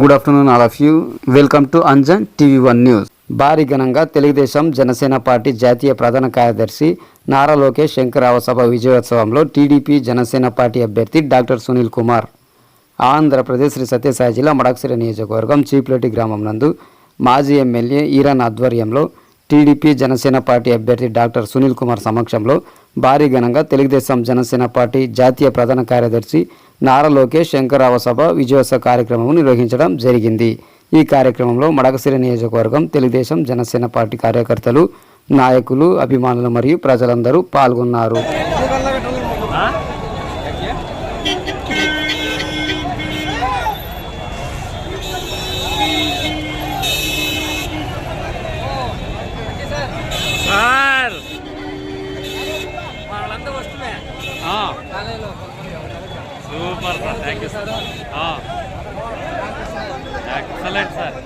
Good afternoon all of you welcome to Anjan TV one news భారీ ఘనంగా Telugu Desam Janasena party జాతీయ ప్రధాన కార్యదర్శి నారా లోకేష్ శంకరావ సభ విజయోత్సవంలో టీడీపీ జనసేన పార్టీ అభ్యర్థి డాక్టర్ సునీల్ కుమార్. ఆంధ్రప్రదేశ్ శ్రీ సత్యసాయి జిల్లా మడక్సిరి నియోజకవర్గం చీపులటి గ్రామం నందు మాజీ ఎమ్మెల్యే ఈరాన్ ఆధ్వర్యంలో టీడీపీ జనసేన పార్టీ అభ్యర్థి డాక్టర్ సునీల్ కుమార్ సమక్షంలో భారీ ఘనంగా తెలుగుదేశం జనసేన పార్టీ జాతీయ ప్రధాన కార్యదర్శి నారా లోకేష్ శంకరావ సభ విజయోత్సవ కార్యక్రమం నిర్వహించడం జరిగింది. ఈ కార్యక్రమంలో మడకసిరి నియోజకవర్గం తెలుగుదేశం జనసేన పార్టీ కార్యకర్తలు నాయకులు అభిమానులు మరియు ప్రజలందరూ పాల్గొన్నారు. Super sir thank you sir excellent sir.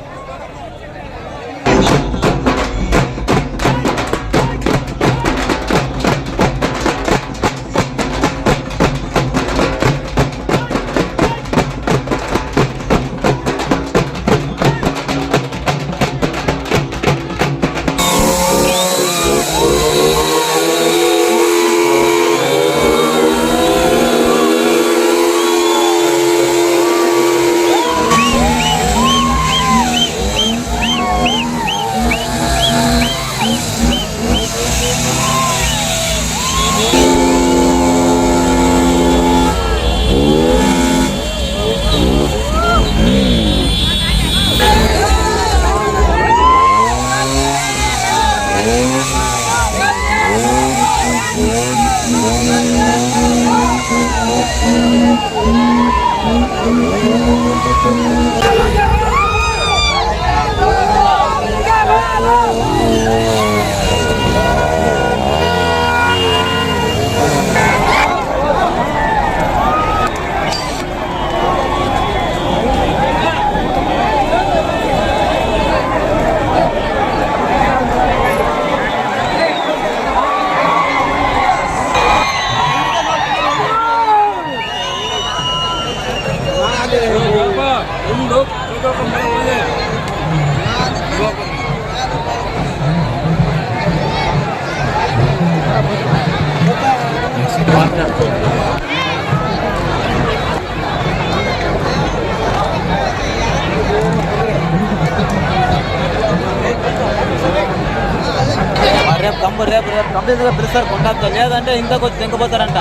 రేపు కంపు రేపు రేపు కంప్లీట్గా పిలుస్తారు కొండతో లేదంటే ఇంకా కొంచెం తెంకపోతారంట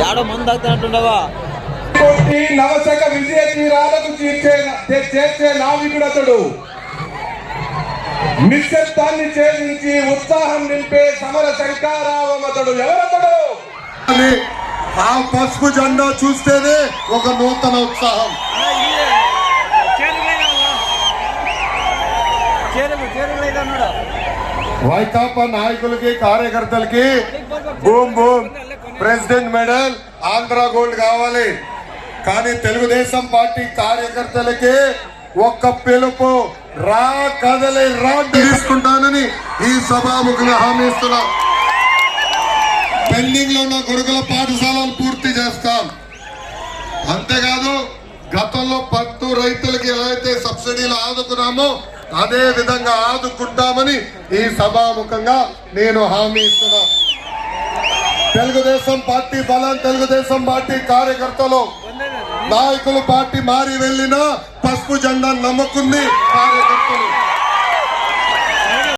ఏడో మందు తాగుతున్నట్టుండవా కొట్టి నవశక విజయ తీరాలకు చేర్చే నావికుడతడు నిశ్శబ్దాన్ని ఛేదించి ఉత్సాహం నింపే సమర శంకారావమతడు ఎవరతడు? అని ఆ పసుపు జెండా చూస్తేనే ఒక నూతన ఉత్సాహం. వైకాపా నాయకులకి కార్యకర్తలకి boom boom. President medal Andhra gold కావాలి. కానీ తెలుగుదేశం పార్టీ కార్యకర్తలకి ఒక్క పిలుపు రా కదలి రా తీసుకుంటానని ఈ సభాముఖంగా హామీ ఇస్తున్నా. పెండింగ్లో ఉన్న గురుకుల పాఠశాలను పూర్తి చేస్తాం. అంతేకాదు గతంలో పట్టు రైతులకి ఎలా అయితే సబ్సిడీలు ఆదుకున్నామో అదే విధంగా ఆదుకుంటామని ఈ సభాముఖంగా నేను హామీ ఇస్తున్నా. తెలుగుదేశం పార్టీ బలం తెలుగుదేశం పార్టీ కార్యకర్తలు. నాయకులు పార్టీ మారి వెళ్ళినా పసుపు జెండా నమ్ముకుంది కార్యకర్తలు.